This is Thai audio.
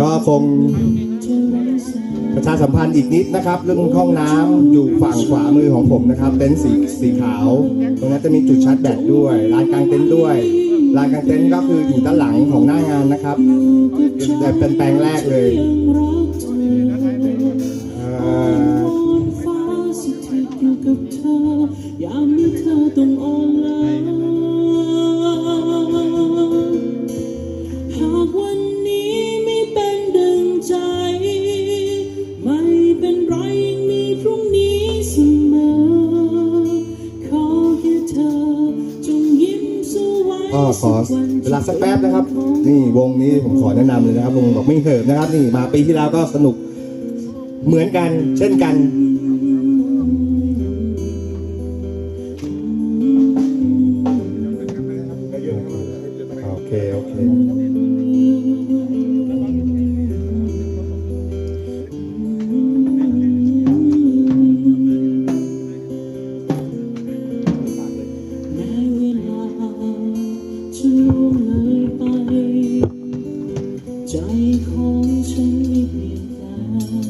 ก็คงประชาสัมพันธ์อีกนิดนะครับ เรื่องห้องน้ำอยู่ฝั่งขวามือของผมนะครับเต็นท์สีสีขาว ตรงนั้นจะมีจุดชาร์จแบตด้วยลานกลางเต็นท์ด้วยลานกลางเต็นท์ก็คืออยู่ด้านหลังของหน้างานนะครับแต่เป็นแปลงแรกเลยเอ่อฟ้าสถิตอยู่กับเธอเธอต้องอ่อน ก็ขอเวลาสักแป๊บนะครับ นี่วงนี้ผมขอแนะนำเลยนะครับวงบอกไม่เหิบนะครับ นี่มาปีที่แล้วก็สนุกเหมือนกันเช่นกันโอเคโอเค ใจของฉันไม่เปลี่ยนแปลง